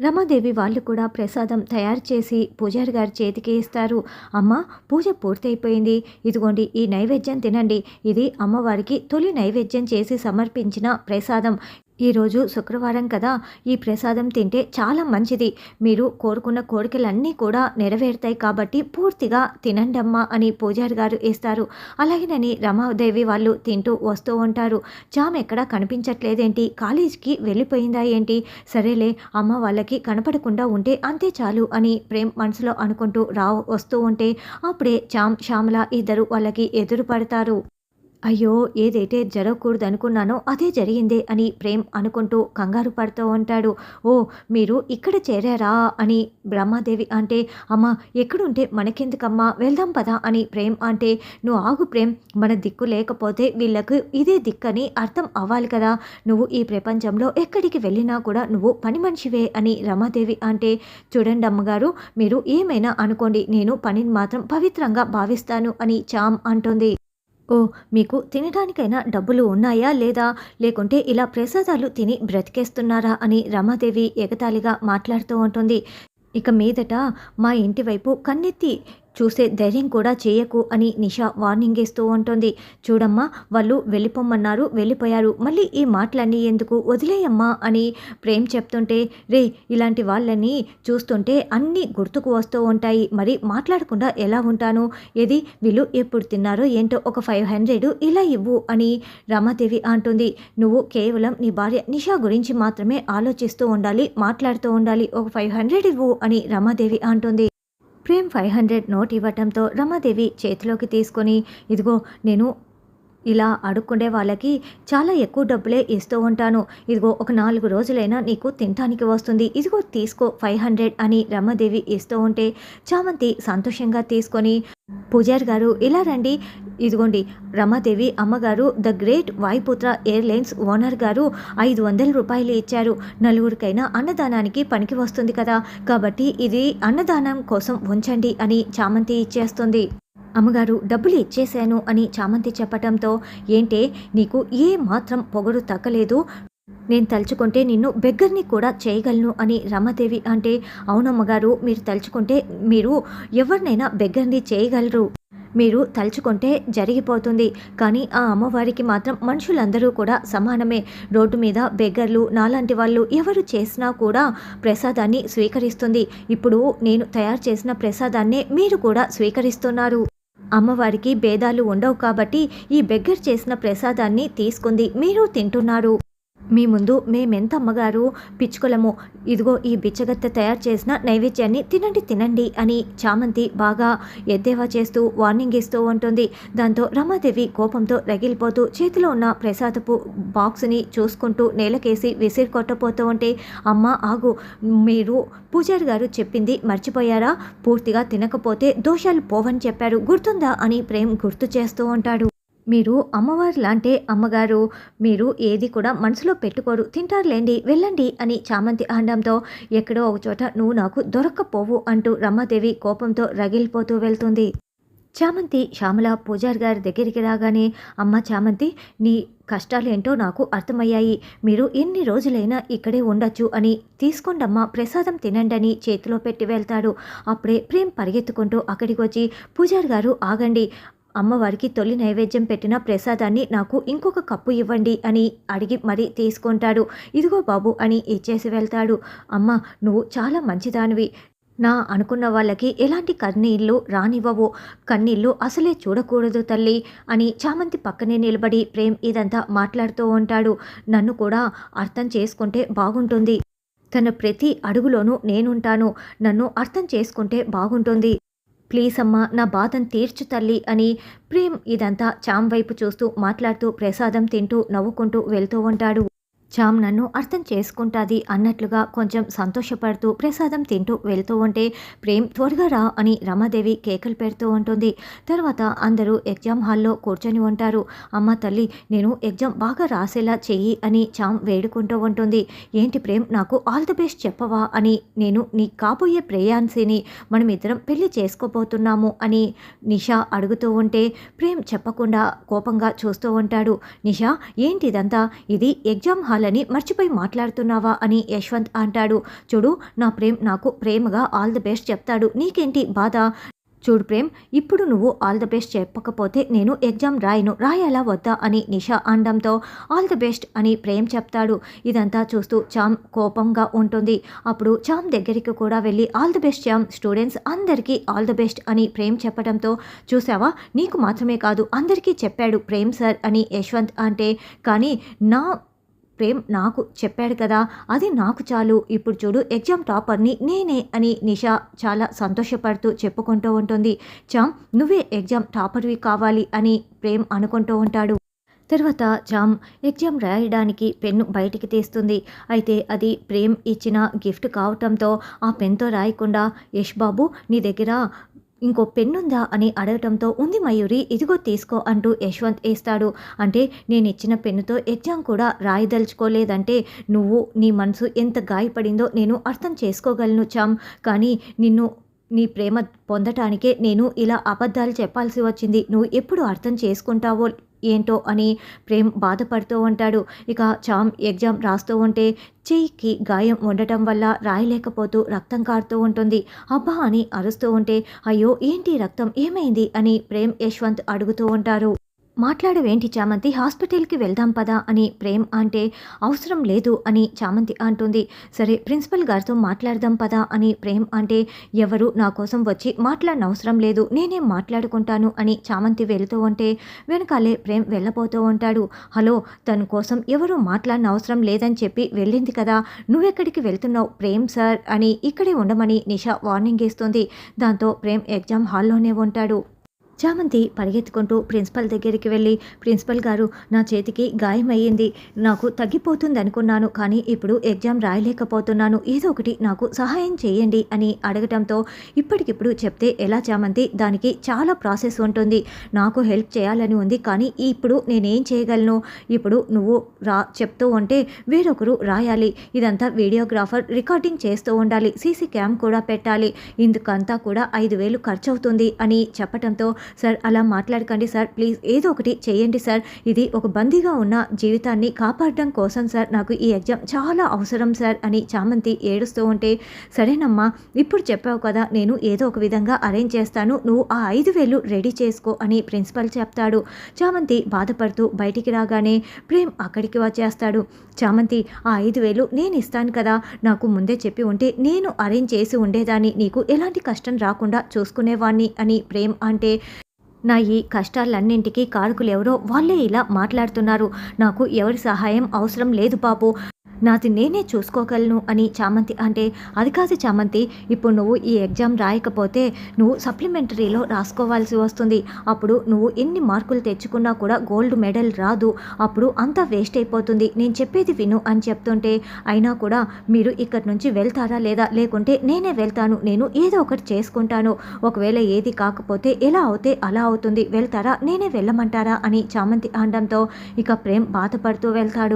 రమాదేవి వాళ్ళు కూడా ప్రసాదం తయారు చేసి పూజారి గారి చేతికి ఇస్తారు. అమ్మ పూజ పూర్తయిపోయింది. ఇదిగోండి ఈ నైవేద్యం తినండి. ఇది అమ్మవారికి తొలి నైవేద్యం చేసి సమర్పించిన ప్రసాదం. ఈరోజు శుక్రవారం కదా ఈ ప్రసాదం తింటే చాలా మంచిది. మీరు కోరుకున్న కోరికలన్నీ కూడా నెరవేరుతాయి కాబట్టి పూర్తిగా తినండమ్మా అని పూజారి గారు ఇస్తారు అలాగేనని రమాదేవి వాళ్ళు తింటూ వస్తూ ఉంటారు. జామ్ ఎక్కడా కనిపించట్లేదేంటి? కాలేజీకి వెళ్ళిపోయిందా ఏంటి? సరేలే అమ్మ వాళ్ళకి కనపడకుండా ఉంటే అంతే చాలు అని ప్రేమ్ మనసులో అనుకుంటూ రా వస్తూ ఉంటే అప్పుడే చామ్ శ్యామల ఇద్దరు వాళ్ళకి ఎదురు పడతారు. అయ్యో ఏదైతే జరగకూడదు అనుకున్నానో అదే జరిగిందే అని ప్రేమ్ అనుకుంటూ కంగారు పడుతూ ఉంటాడు. ఓ మీరు ఇక్కడ చేరారా అని బ్రహ్మాదేవి అంటే అమ్మ ఎక్కడుంటే మనకెందుకమ్మా వెళ్దాం పదా అని ప్రేమ్ అంటే నువ్వు ఆగు ప్రేమ్ మన దిక్కు లేకపోతే వీళ్ళకు ఇదే దిక్కని అర్థం అవ్వాలి కదా. నువ్వు ఈ ప్రపంచంలో ఎక్కడికి వెళ్ళినా కూడా నువ్వు పని మనిషివే అని రమాదేవి అంటే చూడండి అమ్మగారు మీరు ఏమైనా అనుకోండి నేను పనిని మాత్రం పవిత్రంగా భావిస్తాను అని చామ్ అంటుంది. ఓ మీకు తినడానికైనా డబ్బులు ఉన్నాయా లేదా? లేకుంటే ఇలా ప్రసాదాలు తిని బ్రతికేస్తున్నారా అని రమాదేవి ఎగతాళిగా మాట్లాడుతూ ఉంటుంది. ఇక మీదట మా ఇంటి వైపు కన్నెత్తి చూసే ధైర్యం కూడా చేయకు అని నిషా వార్నింగ్ ఇస్తూ ఉంటుంది. చూడమ్మా వాళ్ళు వెళ్ళిపోమన్నారు వెళ్ళిపోయారు. మళ్ళీ ఈ మాటలన్నీ ఎందుకు వదిలేయమ్మా అని ప్రేమ్ చెప్తుంటే రే ఇలాంటి వాళ్ళని చూస్తుంటే అన్నీ గుర్తుకు వస్తూ ఉంటాయి. మరి మాట్లాడకుండా ఎలా ఉంటాను? ఏది? వీళ్ళు ఎప్పుడు తిన్నారో ఏంటో ఒక ఫైవ్ హండ్రెడ్ ఇలా ఇవ్వు అని రమాదేవి అంటుంది. నువ్వు కేవలం నీ భార్య నిషా గురించి మాత్రమే ఆలోచిస్తూ ఉండాలి మాట్లాడుతూ ఉండాలి ఒక ఫైవ్ హండ్రెడ్ ఇవ్వు అని రమాదేవి అంటుంది. ప్రేమ్ ఫైవ్ హండ్రెడ్ నోట్ ఇవ్వటంతో రమాదేవి చేతిలోకి తీసుకొని ఇదిగో నేను ఇలా అడుక్కునే వాళ్ళకి చాలా ఎక్కువ డబ్బులే ఇస్తూ ఉంటాను. ఇదిగో ఒక నాలుగు రోజులైనా నీకు తినటానికి వస్తుంది. ఇదిగో తీసుకో ఫైవ్ హండ్రెడ్ అని రమాదేవి ఇస్తూ ఉంటే చామంతి సంతోషంగా తీసుకొని పూజారి గారు ఇలా రండి. ఇదిగోండి రమాదేవి అమ్మగారు the great Vayuputra airlines owner గారు ఐదు వందల రూపాయలు ఇచ్చారు. నలుగురికైనా అన్నదానానికి పనికి వస్తుంది కదా. కాబట్టి ఇది అన్నదానం కోసం ఉంచండి అని చామంతి ఇచ్చేస్తుంది. అమ్మగారు డబ్బులు ఇచ్చేశాను అని చామంతి చెప్పటంతో ఏంటే నీకు ఏ మాత్రం పొగడు తగ్గలేదు? నేను తలుచుకుంటే నిన్ను బెగ్గర్ని కూడా చేయగలను అని రమాదేవి అంటే అవునమ్మగారు మీరు తలుచుకుంటే మీరు ఎవరినైనా బెగ్గర్ని చేయగలరు. మీరు తలుచుకుంటే జరిగిపోతుంది. కానీ ఆ అమ్మవారికి మాత్రం మనుషులందరూ కూడా సమానమే. రోడ్డు మీద బెగ్గర్లు నాలాంటి వాళ్ళు ఎవరు చేసినా కూడా ప్రసాదాన్ని స్వీకరిస్తుంది. ఇప్పుడు నేను తయారు చేసిన ప్రసాదాన్నే మీరు కూడా స్వీకరిస్తున్నారు. అమ్మవారికి భేదాలు ఉండవు కాబట్టి ఈ బెగ్గర్ చేసిన ప్రసాదాన్ని తీసుకుంది. మీరు తింటున్నారు. మీ ముందు మేమెంత అమ్మగారు? పిచ్చుకొలము. ఇదిగో ఈ బిచ్చగత్తె తయారు చేసిన నైవేద్యాన్ని తినండి తినండి అని చామంతి బాగా ఎద్దేవా చేస్తూ వార్నింగ్ ఇస్తూ ఉంటుంది. దాంతో రమాదేవి కోపంతో రగిలిపోతూ చేతిలో ఉన్న ప్రసాదపు బాక్స్ని చూసుకుంటూ నేలకేసి విసిరి కొట్టపోతూ ఉంటే అమ్మ ఆగు. మీరు పూజారి గారు చెప్పింది మర్చిపోయారా? పూర్తిగా తినకపోతే దోషాలు పోవని చెప్పారు. గుర్తుందా? అని ప్రేమ్ గుర్తు చేస్తూ ఉంటాడు. మీరు అమ్మవారు లాంటే అమ్మగారు మీరు ఏది కూడా మనసులో పెట్టుకోరు. తింటారులేండి వెళ్ళండి అని చామంతి అనడంతో ఎక్కడో ఒక చోట నువ్వు నాకు దొరక్కపోవు అంటూ రమ్మదేవి కోపంతో రగిలిపోతూ వెళ్తుంది. చామంతి శ్యామల పూజారి గారి దగ్గరికి రాగానే అమ్మ చామంతి నీ కష్టాలు ఏంటో నాకు అర్థమయ్యాయి. మీరు ఎన్ని రోజులైనా ఇక్కడే ఉండొచ్చు అని తీసుకోండమ్మా ప్రసాదం తినండి చేతిలో పెట్టి వెళ్తాడు. అప్పుడే ప్రేమ్ పరిగెత్తుకుంటూ అక్కడికి వచ్చి పూజారి గారు ఆగండి అమ్మవారికి తొలి నైవేద్యం పెట్టిన ప్రసాదాన్ని నాకు ఇంకొక కప్పు ఇవ్వండి అని అడిగి మరీ తీసుకుంటాడు. ఇదిగో బాబు అని ఇచ్చేసి వెళ్తాడు. అమ్మ నువ్వు చాలా మంచిదానివి. నా అనుకున్న వాళ్ళకి ఎలాంటి కన్నీళ్ళు రానివ్వవు. కన్నీళ్ళు అసలే చూడకూడదు తల్లి అని చామంతి పక్కనే నిలబడి ప్రేమ్ ఇదంతా మాట్లాడుతూ ఉంటాడు. నన్ను కూడా అర్థం చేసుకుంటే బాగుంటుంది. తన ప్రతి అడుగులోనూ నేనుంటాను. నన్ను అర్థం చేసుకుంటే బాగుంటుంది. ప్లీజ్ అమ్మా నా బాధను తీర్చు తల్లి అని ప్రేమ్ ఇదంతా చామ్ వైపు చూస్తూ మాట్లాడుతూ ప్రసాదం తింటూ నవ్వుకుంటూ వెళ్తూ ఉంటాడు. చామ్ నన్ను అర్థం చేసుకుంటాది అన్నట్లుగా కొంచెం సంతోషపడుతూ ప్రసాదం తింటూ వెళ్తూ ఉంటే ప్రేమ్ త్వరగా రా అని రమాదేవి కేకలు పెడుతూ ఉంటుంది. తర్వాత అందరూ ఎగ్జామ్ హాల్లో కూర్చొని ఉంటారు. అమ్మ తల్లి నేను ఎగ్జామ్ బాగా రాసేలా చెయ్యి అని చామ్ వేడుకుంటూ ఉంటుంది. ఏంటి ప్రేమ్ నాకు ఆల్ ది బెస్ట్ చెప్పవా అని నేను నీ కాబోయే ప్రేయాన్సిని మనం ఇద్దరం పెళ్ళి చేసుకోబోతున్నాము అని నిషా అడుగుతూ ఉంటే ప్రేమ్ చెప్పకుండా కోపంగా చూస్తూ ఉంటాడు. నిషా ఏంటిదంతా? ఇది ఎగ్జామ్ హాల్ స్నేహాలని మర్చిపోయి మాట్లాడుతున్నావా అని యశ్వంత్ అంటాడు. చూడు నా ప్రేమ్ నాకు ప్రేమగా ఆల్ ది బెస్ట్ చెప్తాడు. నీకేంటి బాధ? చూడు ప్రేమ్ ఇప్పుడు నువ్వు ఆల్ ద బెస్ట్ చెప్పకపోతే నేను ఎగ్జామ్ రాయను. రాయాలా వద్దా అని నిషా అనడంతో ఆల్ ద బెస్ట్ అని ప్రేమ్ చెప్తాడు. ఇదంతా చూస్తూ చామ్ కోపంగా ఉంటుంది. అప్పుడు చామ్ దగ్గరికి కూడా వెళ్ళి ఆల్ ద బెస్ట్ చామ్ స్టూడెంట్స్ అందరికీ ఆల్ ద బెస్ట్ అని ప్రేమ్ చెప్పడంతో చూసావా నీకు మాత్రమే కాదు అందరికీ చెప్పాడు ప్రేమ్ సార్ అని యశ్వంత్ అంటే కానీ నా ప్రేమ్ నాకు చెప్పాడు కదా అది నాకు చాలు. ఇప్పుడు చూడు ఎగ్జామ్ టాపర్ని నేనే అని నిషా చాలా సంతోషపడుతూ చెప్పుకుంటూ ఉంటుంది. చామ్ నువ్వే ఎగ్జామ్ టాపర్వి కావాలి అని ప్రేమ్ అనుకుంటూ ఉంటాడు. తర్వాత జామ్ ఎగ్జామ్ రాయడానికి పెన్ను బయటికి తీస్తుంది. అయితే అది ప్రేమ్ ఇచ్చిన గిఫ్ట్ కావటంతో ఆ పెన్తో రాయకుండా యష్ బాబు నీ దగ్గర ఇంకో పెన్నుందా అని అడగటంతో ఉంది మయూరి ఇదిగో తీసుకో అంటూ యశ్వంత్ వేస్తాడు అంటే నేను ఇచ్చిన పెన్నుతో ఎగ్జామ్ కూడా రాయదలుచుకోలేదంటే నువ్వు నీ మనసు ఎంత గాయపడిందో నేను అర్థం చేసుకోగలను చామ్ కానీ నిన్ను నీ ప్రేమ పొందటానికే నేను ఇలా అబద్ధాలు చెప్పాల్సి వచ్చింది. నువ్వు ఎప్పుడు అర్థం చేసుకుంటావో ఏంటో అని ప్రేమ్ బాధపడుతూ ఉంటాడు. ఇక చామ్ ఎగ్జామ్ రాస్తూ ఉంటే చెయ్యికి గాయం ఉండటం వల్ల రాయలేకపోతూ రక్తం కారుతూ ఉంటుంది. అబ్బా అని అరుస్తూ ఉంటే అయ్యో ఏంటి రక్తం? ఏమైంది? అని ప్రేమ్ యశ్వంత్ అడుగుతూ ఉంటారు. మాట్లాడవేంటి చామంతి? హాస్పిటల్కి వెళ్దాం పదా అని ప్రేమ్ అంటే అవసరం లేదు అని చామంతి అంటుంది. సరే ప్రిన్సిపల్ గారితో మాట్లాడదాం పదా అని ప్రేమ్ అంటే ఎవరు నా కోసం వచ్చి మాట్లాడిన అవసరం లేదు నేనేం మాట్లాడుకుంటాను అని చామంతి వెళుతూ ఉంటే వెనకాలే ప్రేమ్ వెళ్ళబోతూ ఉంటాడు. హలో తన కోసం ఎవరు మాట్లాడిన అవసరం లేదని చెప్పి వెళ్ళింది కదా నువ్వెక్కడికి వెళ్తున్నావు ప్రేమ్ సార్ అని ఇక్కడే ఉండమని నిషా వార్నింగ్ ఇస్తుంది. దాంతో ప్రేమ్ ఎగ్జామ్ హాల్లోనే ఉంటాడు. చామంతి పరిగెత్తుకుంటూ ప్రిన్సిపల్ దగ్గరికి వెళ్ళి ప్రిన్సిపల్ గారు నా చేతికి గాయమయ్యింది నాకు తగ్గిపోతుంది అనుకున్నాను కానీ ఇప్పుడు ఎగ్జామ్ రాయలేకపోతున్నాను. ఏదో ఒకటి నాకు సహాయం చేయండి అని అడగటంతో ఇప్పటికిప్పుడు చెప్తే ఎలా చామంతి? దానికి చాలా ప్రాసెస్ ఉంటుంది. నాకు హెల్ప్ చేయాలని ఉంది కానీ ఇప్పుడు నేనేం చేయగలను? ఇప్పుడు నువ్వు రా చెప్తూ ఉంటే వేరొకరు రాయాలి. ఇదంతా వీడియోగ్రాఫర్ రికార్డింగ్ చేస్తూ ఉండాలి. సీసీ క్యామ్ కూడా పెట్టాలి. ఇందుకంతా కూడా ఐదు వేలు ఖర్చు అవుతుంది అని చెప్పటంతో సార్ అలా మాట్లాడకండి సార్. ప్లీజ్ ఏదో ఒకటి చేయండి సార్. ఇది ఒక బందీగా ఉన్న జీవితాన్ని కాపాడడం కోసం సార్ నాకు ఈ ఎగ్జామ్ చాలా అవసరం సార్ అని చామంతి ఏడుస్తూ ఉంటే సరేనమ్మా ఇప్పుడు చెప్పావు కదా నేను ఏదో ఒక విధంగా అరేంజ్ చేస్తాను. నువ్వు ఆ ఐదు వేలు రెడీ చేసుకో అని ప్రిన్సిపల్ చెప్తాడు. చామంతి బాధపడుతూ బయటికి రాగానే ప్రేమ్ అక్కడికి వచ్చేస్తాడు. చామంతి ఆ ఐదు వేలు నేను ఇస్తాను కదా నాకు ముందే చెప్పి ఉంటే నేను అరేంజ్ చేసి ఉండేదాన్ని నీకు ఎలాంటి కష్టం రాకుండా చూసుకునేవాణ్ణి అని ప్రేమ్ అంటే నా ఈ కష్టాలన్నింటికీ కారకులు ఎవరో వాళ్ళే ఇలా మాట్లాడుతున్నారు. నాకు ఎవరి సహాయం అవసరం లేదు బాబు. నాది నేనే చూసుకోగలను అని చామంతి అంటే అది కాదు చామంతి ఇప్పుడు నువ్వు ఈ ఎగ్జామ్ రాయకపోతే నువ్వు సప్లిమెంటరీలో రాసుకోవాల్సి వస్తుంది. అప్పుడు నువ్వు ఎన్ని మార్కులు తెచ్చుకున్నా కూడా గోల్డ్ మెడల్ రాదు. అప్పుడు అంతా వేస్ట్ అయిపోతుంది. నేను చెప్పేది విను అని చెప్తుంటే అయినా కూడా మీరు ఇక్కడి నుంచి వెళ్తారా లేదా? లేకుంటే నేనే వెళ్తాను. నేను ఏదో ఒకటి చేసుకుంటాను. ఒకవేళ ఏది కాకపోతే ఎలా అవుతే అలా అవుతుంది. వెళ్తారా? నేనే వెళ్ళమంటారా? అని చామంతి అనడంతో ఇక ప్రేమ్ బాధపడుతూ వెళ్తాడు.